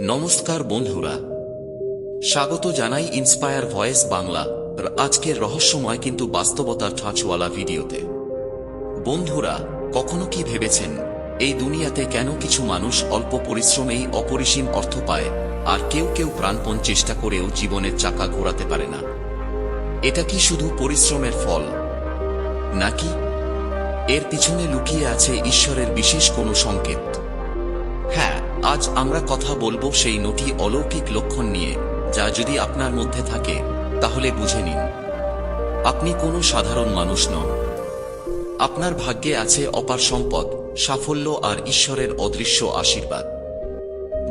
নমস্কার বন্ধুরা। স্বাগত জানাই ইন্সপায়ার ভয়েস বাংলা আজকের রহস্যময় কিন্তু বাস্তবতার ঠাঁচওয়ালা ভিডিওতে। বন্ধুরা, কখনো কি ভেবেছেন, এই দুনিয়াতে কেন কিছু মানুষ অল্প পরিশ্রমেই অপরিসীম অর্থ পায় আর কেউ কেউ প্রাণপণ চেষ্টা করেও জীবনের চাকা ঘোরাতে পারে না? এটা কি শুধু পরিশ্রমের ফল? নাকি এর পিছনে লুকিয়ে আছে ঈশ্বরের বিশেষ কোনো সংকেত? আজ আমরা কথা বলব সেই নটি অলৌকিক লক্ষণ নিয়ে, যা যদি আপনার মধ্যে থাকে, তাহলে বুঝে নিন। আপনি কোনো সাধারণ মানুষ নন। আপনার ভাগ্যে আছে অপার সম্পদ, সাফল্য আর ঈশ্বরের অদৃশ্য আশীর্বাদ।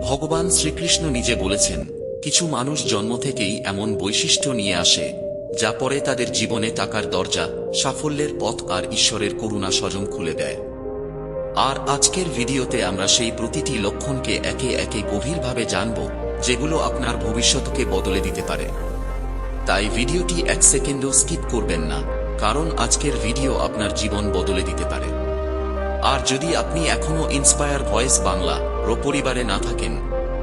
ভগবান শ্রীকৃষ্ণ নিজে বলেছেন, কিছু মানুষ জন্ম থেকেই এমন বৈশিষ্ট্য নিয়ে আসে, যা পরে তাদের জীবনে টাকার দরজা, সাফল্যের পথ আর ঈশ্বরের করুণা স্বজন খুলে দেয়। আর আজকের ভিডিওতে আমরা সেই প্রতিটি লক্ষণকে একে একে গভীরভাবে জানব, যেগুলো আপনার ভবিষ্যৎকে বদলে দিতে পারে। তাই ভিডিওটি এক সেকেন্ডও স্কিপ করবেন না, কারণ আজকের ভিডিও আপনার জীবন বদলে দিতে পারে। আর যদি আপনি এখনও ইন্সপায়ার ভয়েস বাংলা রো পরিবারে না থাকেন,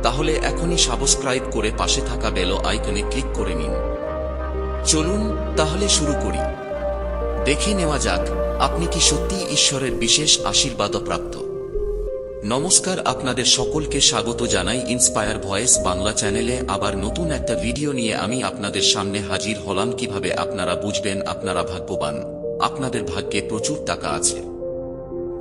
তাহলে এখনই সাবস্ক্রাইব করে পাশে থাকা বেল আইকনে ক্লিক করে নিন। চলুন তাহলে শুরু করি। দেখে নেওয়া যাক, আপনি কি সত্যি ঈশ্বরের বিশেষ আশীর্বাদ প্রাপ্ত নমস্কার আপনাদের সকলকে স্বাগত জানাই ইন্সপায়ার ভয়েস বাংলা চ্যানেলে। আবার নতুন একটা ভিডিও নিয়ে আমি আপনাদের সামনে হাজির হলাম। কীভাবে আপনারা বুঝবেন আপনারা ভাগ্যবান। আপনাদের ভাগ্যে প্রচুর টাকা আছে।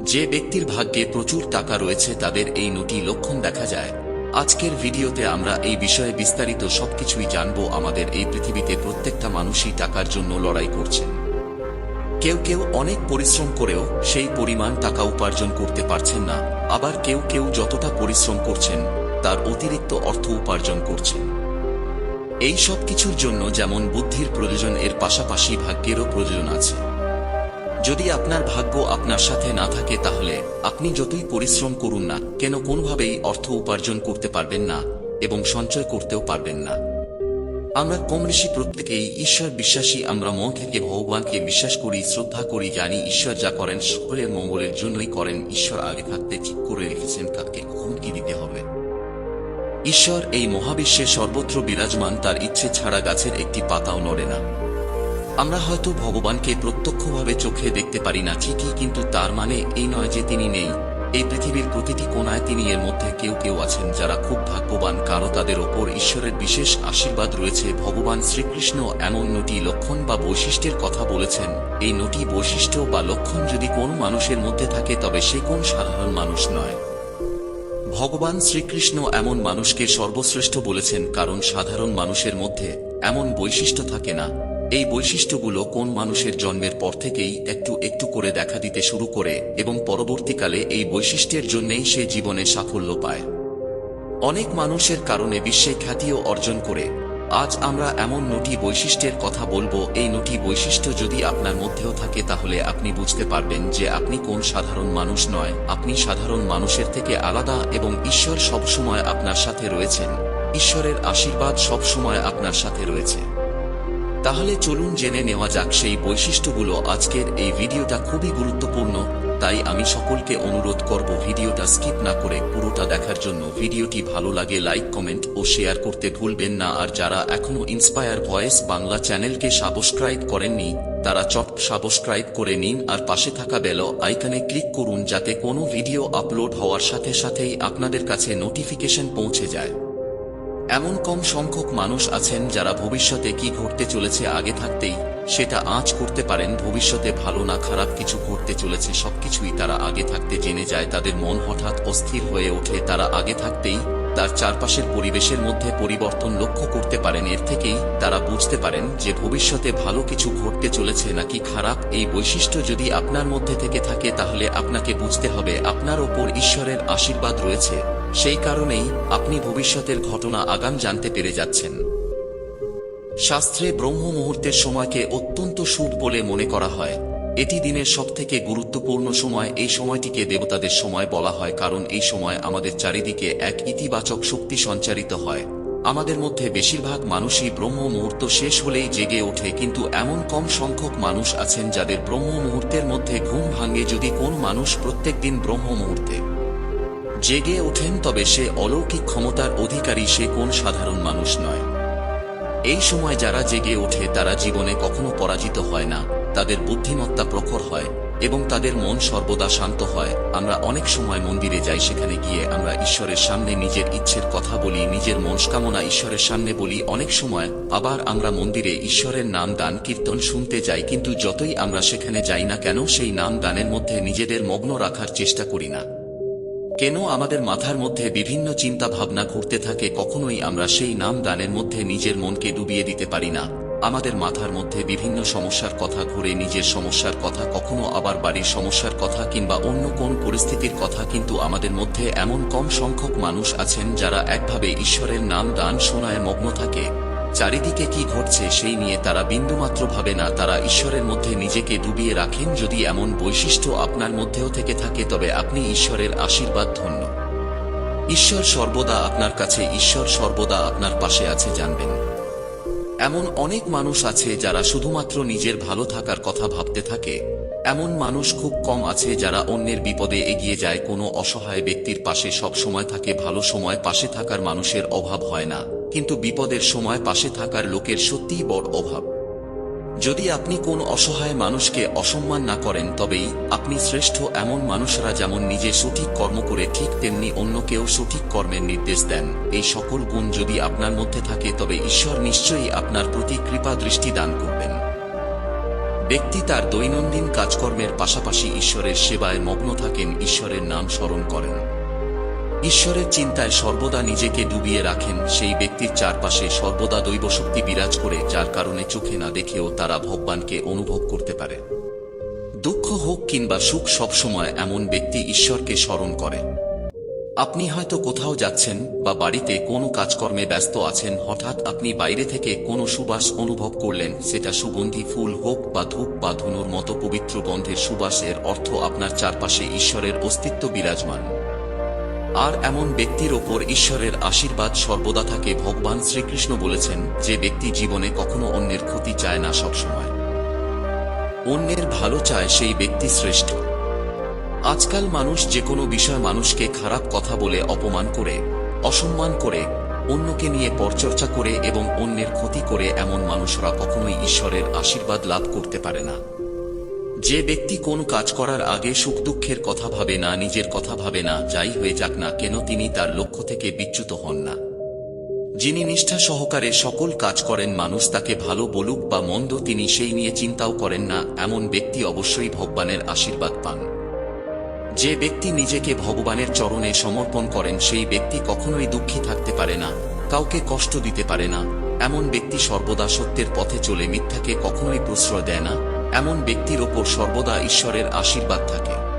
যে ব্যক্তির ভাগ্যে প্রচুর টাকা রয়েছে, তাদের এই নটি লক্ষণ দেখা যায়। আজকের ভিডিওতে আমরা এই বিষয়ে বিস্তারিত সবকিছুই জানব। আমাদের এই পৃথিবীতে প্রত্যেকটা মানুষই টাকার জন্য লড়াই করছেন। কেউ কেউ অনেক পরিশ্রম করেও সেই পরিমাণ টাকা উপার্জন করতে পারছেন না, আবার কেউ কেউ যতটা পরিশ্রম করছেন, তার অতিরিক্ত অর্থ উপার্জন করছেন। এই সব কিছুর জন্য যেমন বুদ্ধির প্রয়োজন, এর পাশাপাশি ভাগ্যেরও প্রয়োজন আছে। যদি আপনার ভাগ্য আপনার সাথে না থাকে, তাহলে আপনি যতই পরিশ্রম করুন না কেন, কোনোভাবেই অর্থ উপার্জন করতে পারবেন না এবং সঞ্চয় করতেও পারবেন না। আমরা কম বেশি প্রত্যেকেই ঈশ্বর বিশ্বাসী, আমরা মন থেকে ভগবানকে বিশ্বাস করি, শ্রদ্ধা করি, জানি ঈশ্বর যা করেন সকলের মঙ্গলের জন্যই করেন। ঈশ্বর আগে থাকতে ঠিক করে রেখেছেন কাকে হুমকি দিতে হবে। ঈশ্বর এই মহাবিশ্বে সর্বত্র বিরাজমান, তার ইচ্ছে ছাড়া গাছের একটি পাতাও নড়ে না। আমরা হয়তো ভগবানকে প্রত্যক্ষভাবে চোখে দেখতে পারি না, ঠিকই, কিন্তু তার মানে এই নয় যে তিনি নেই। এই পৃথিবীর প্রতিটি কোনায় তিনি এর মধ্যে কেউ কেউ আছেন যারা খুব ভাগ্যবান, কারও তাদের ওপর ঈশ্বরের বিশেষ আশীর্বাদ রয়েছে। ভগবান শ্রীকৃষ্ণ এমন নটি লক্ষণ বা বৈশিষ্ট্যের কথা বলেছেন। এই নটি বৈশিষ্ট্য বা লক্ষণ যদি কোন মানুষের মধ্যে থাকে, তবে সে কোন সাধারণ মানুষ নয়। ভগবান শ্রীকৃষ্ণ এমন মানুষকে সর্বশ্রেষ্ঠ বলেছেন, কারণ সাধারণ মানুষের মধ্যে এমন বৈশিষ্ট্য থাকে না। এই বৈশিষ্ট্যগুলো কোন মানুষের জন্মের পর থেকেই একটু একটু করে দেখা দিতে শুরু করে এবং পরবর্তীকালে এই বৈশিষ্ট্যের জন্যেই সে জীবনে সাফল্য পায়। অনেক মানুষের কারণে বিশ্বে খ্যাতিও অর্জন করে। আজ আমরা এমন নটি বৈশিষ্ট্যের কথা বলব। এই নটি বৈশিষ্ট্য যদি আপনার মধ্যেও থাকে তাহলে আপনি বুঝতে পারবেন যে আপনি কোন সাধারণ মানুষ নয়। আপনি সাধারণ মানুষের থেকে আলাদা এবং ঈশ্বর সবসময় আপনার সাথে রয়েছেন। ঈশ্বরের আশীর্বাদ সবসময় আপনার সাথে রয়েছে। তাহলে চলুন জেনে নেওয়া যাক সেই বৈশিষ্ট্যগুলো। আজকের এই ভিডিওটা খুবই গুরুত্বপূর্ণ, তাই আমি সকলকে অনুরোধ করব ভিডিওটা স্কিপ না করে পুরোটা দেখার জন্য। ভিডিওটি ভালো লাগে লাইক, কমেন্ট ও শেয়ার করতে ভুলবেন না। আর যারা এখনও ইন্সপায়ার ভয়েস বাংলা চ্যানেলকে সাবস্ক্রাইব করেননি, তারা চট সাবস্ক্রাইব করে নিন আর পাশে থাকা বেল আইকনে ক্লিক করুন যাতে কোনো ভিডিও আপলোড হওয়ার সাথে সাথেই আপনাদের কাছে নোটিফিকেশন পৌঁছে যায়। এমন কম সংখ্যক মানুষ আছেন যারা ভবিষ্যতে কি ঘটতে চলেছে আগে থাকতেই সেটা আঁচ করতে পারেন, ভবিষ্যতে ভালো না খারাপ কিছু ঘটতে চলেছে, সবকিছুই তারা আগে থাকতে জেনে যায়, তাদের মন হঠাৎ অস্থির হয়ে ওঠে, তারা আগে থাকতেই তার চারপাশের পরিবেশের মধ্যে পরিবর্তন লক্ষ্য করতে পারেন, এর থেকেই তারা বুঝতে পারেন যে ভবিষ্যতে ভালো কিছু ঘটতে চলেছে নাকি খারাপ। এই বৈশিষ্ট্য যদি আপনার মধ্যে থেকে থাকে, তাহলে আপনাকে বুঝতে হবে আপনার ওপর ঈশ্বরের আশীর্বাদ রয়েছে। সেই কারণেই আপনি ভবিষ্যতের ঘটনা আগাম জানতে পেরে যাচ্ছেন। শাস্ত্রে ব্রহ্ম মুহূর্তের সময়কে অত্যন্ত শুভ বলে মনে করা হয়। এটি দিনের সবথেকে গুরুত্বপূর্ণ সময়। এই সময়টিকে দেবতাদের সময় বলা হয়, কারণ এই সময় আমাদের চারিদিকে এক ইতিবাচক শক্তি সঞ্চারিত হয়। আমাদের মধ্যে বেশিরভাগ মানুষই ব্রহ্ম মুহূর্ত শেষ হলেই জেগে ওঠে, কিন্তু এমন কম সংখ্যক মানুষ আছেন যাদের ব্রহ্ম মুহূর্তের মধ্যে ঘুম ভাঙে যদি কোন মানুষ প্রত্যেকদিন ব্রহ্ম মুহূর্তে জেগে ওঠেন, তবে সে অলৌকিক ক্ষমতার অধিকারী, সে কোন সাধারণ মানুষ নয়। এই সময় যারা জেগে ওঠে, তারা জীবনে কখনো পরাজিত হয় না। তাদের বুদ্ধিমত্তা প্রখর হয় এবং তাদের মন সর্বদা শান্ত হয়। আমরা অনেক সময় মন্দিরে যাই, সেখানে গিয়ে আমরা ঈশ্বরের সামনে নিজের ইচ্ছের কথা বলি, নিজের মনস্কামনা ঈশ্বরের সামনে বলি। অনেক সময় আবার আমরা মন্দিরে ঈশ্বরের নাম দান, কীর্তন শুনতে যাই, কিন্তু যতই আমরা সেখানে যাই না কেন, সেই নাম দানের মধ্যে নিজেদের মগ্ন রাখার চেষ্টা করি না। কেন আমাদের মাথার মধ্যে বিভিন্ন চিন্তা ভাবনা ঘুরতে থাকে, কখনোই আমরা সেই নাম দানের মধ্যে নিজের মনকে ডুবিয়ে দিতে পারি না। আমাদের মাথার মধ্যে বিভিন্ন সমস্যার কথা ঘুরে নিজের সমস্যার কথা, কখনো আবার বাড়ির সমস্যার কথা কিংবা অন্য কোন পরিস্থিতির কথা, কিন্তু আমাদের মধ্যে এমন কম সংখ্যক মানুষ আছেন যারা একভাবে ঈশ্বরের নাম দান শোনায় মগ্ন থাকে। চারিদিকে কি ঘটছে সেই নিয়ে তারা বিন্দুমাত্র ভাবে না। তারা ঈশ্বরের মধ্যে নিজেকে ডুবিয়ে রাখেন যদি এমন বৈশিষ্ট্য আপনার মধ্যেও থেকে থাকে, তবে আপনি ঈশ্বরের আশীর্বাদ ধন্য। ঈশ্বর সর্বদা আপনার কাছে, ঈশ্বর সর্বদা আপনার পাশে আছে, জানবেন। এমন অনেক মানুষ আছে যারা শুধুমাত্র নিজের ভালো থাকার কথা ভাবতে থাকে। এমন মানুষ খুব কম আছে যারা অন্যের বিপদে এগিয়ে যায়, কোনো অসহায় ব্যক্তির পাশে সব সময় থাকে, ভালো সময় পাশে থাকার মানুষের অভাব হয় না। কিন্তু বিপদের সময় পাশে থাকার লোকের সত্যিই বড় অভাব। যদি আপনি কোন অসহায় মানুষকে অসম্মান না করেন, তবেই আপনি শ্রেষ্ঠ এমন মানুষরা যেমন নিজে সঠিক কর্ম করে ঠিক তেমনি অন্যকেও সঠিক কর্মের নির্দেশ দেন। এই সকল গুণ যদি আপনার মধ্যে থাকে, তবে ঈশ্বর নিশ্চয়ই আপনার প্রতি কৃপা দৃষ্টি দান করবেন। ব্যক্তি তার দৈনন্দিন কাজকর্মের পাশাপাশি ঈশ্বরের সেবায় মগ্ন থাকেন, ঈশ্বরের নাম স্মরণ করেন। ঈশ্বরের চিন্তায় সর্বদা নিজেকে ডুবিয়ে রাখেন সেই ব্যক্তির চারপাশে সর্বদা দৈবশক্তি বিরাজ করে, যার কারণে চোখে না দেখেও তারা ভগবানকে অনুভব করতে পারে। দুঃখ হোক কিংবা সুখ, সবসময় এমন ব্যক্তি ঈশ্বরকে স্মরণ করে। আপনি হয়তো কোথাও যাচ্ছেন বা বাড়িতে কোনো কাজকর্মে ব্যস্ত আছেন, হঠাৎ আপনি বাইরে থেকে কোনো সুবাস অনুভব করলেন, সেটা সুগন্ধি, ফুল হোক বা ধূপ বা ধনুর মতো পবিত্র গন্ধের সুবাসের অর্থ আপনার চারপাশে ঈশ্বরের অস্তিত্ব বিরাজমান। আর এমন ব্যক্তির ওপর ঈশ্বরের আশীর্বাদ সর্বদা থাকে, ভগবান শ্রীকৃষ্ণ বলেছেন, যে ব্যক্তি জীবনে কখনো অন্যের ক্ষতি চায় না সবসময়। অন্যের ভালো চায় সেই ব্যক্তি শ্রেষ্ঠ। আজকাল মানুষ যে কোনো বিষয় মানুষকে খারাপ কথা বলে, অপমান করে, অসম্মান করে, অন্যকে নিয়ে পরচর্চা করে এবং অন্যের ক্ষতি করে এমন মানুষরা কখনোই ঈশ্বরের আশীর্বাদ লাভ করতে পারে না। যে ব্যক্তি কোন কাজ করার আগে সুখ দুঃখের কথা ভাবে না, নিজের কথা ভাবে না, যাই হয়ে যাক না কেন তিনি তার লক্ষ্য থেকে বিচ্যুত হন না। যিনি নিষ্ঠা সহকারে সকল কাজ করেন, মানুষ তাকে ভালো বলুক বা মন্দ তিনি সেই নিয়ে চিন্তাও করেন না, এমন ব্যক্তি অবশ্যই ভগবানের আশীর্বাদ পান। যে ব্যক্তি নিজেকে ভগবানের চরণে সমর্পণ করেন, সেই ব্যক্তি কখনোই দুঃখী থাকতে পারে না, কাউকে কষ্ট দিতে পারে না। এমন ব্যক্তি সর্বদা সত্যের পথে চলে, মিথ্যাকে কখনোই প্রশ্রয় দেয় না। এমন ব্যক্তির ওপর সর্বদা ঈশ্বরের আশীর্বাদ থাকে।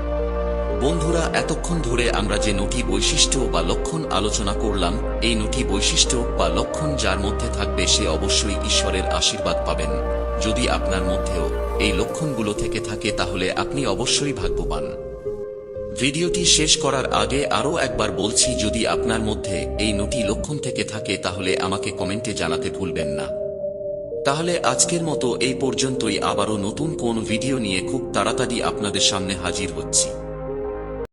বন্ধুরা, এতক্ষণ ধরে আমরা যে নটি বৈশিষ্ট্য বা লক্ষণ আলোচনা করলাম, এই নটি বৈশিষ্ট্য বা লক্ষণ যার মধ্যে থাকবে সে অবশ্যই ঈশ্বরের আশীর্বাদ পাবেন। যদি আপনার মধ্যেও এই লক্ষণগুলো থেকে থাকে, তাহলে আপনি অবশ্যই ভাগ্যবান। ভিডিওটি শেষ করার আগে আরও একবার বলছি, যদি আপনার মধ্যে এই নটি লক্ষণ থেকে থাকে, তাহলে আমাকে কমেন্টে জানাতে ভুলবেন না। তাহলে আজকের মতো এই পর্যন্তই। আবারও নতুন কোন ভিডিও নিয়ে খুব তাড়াতাড়ি আপনাদের সামনে হাজির হচ্ছি।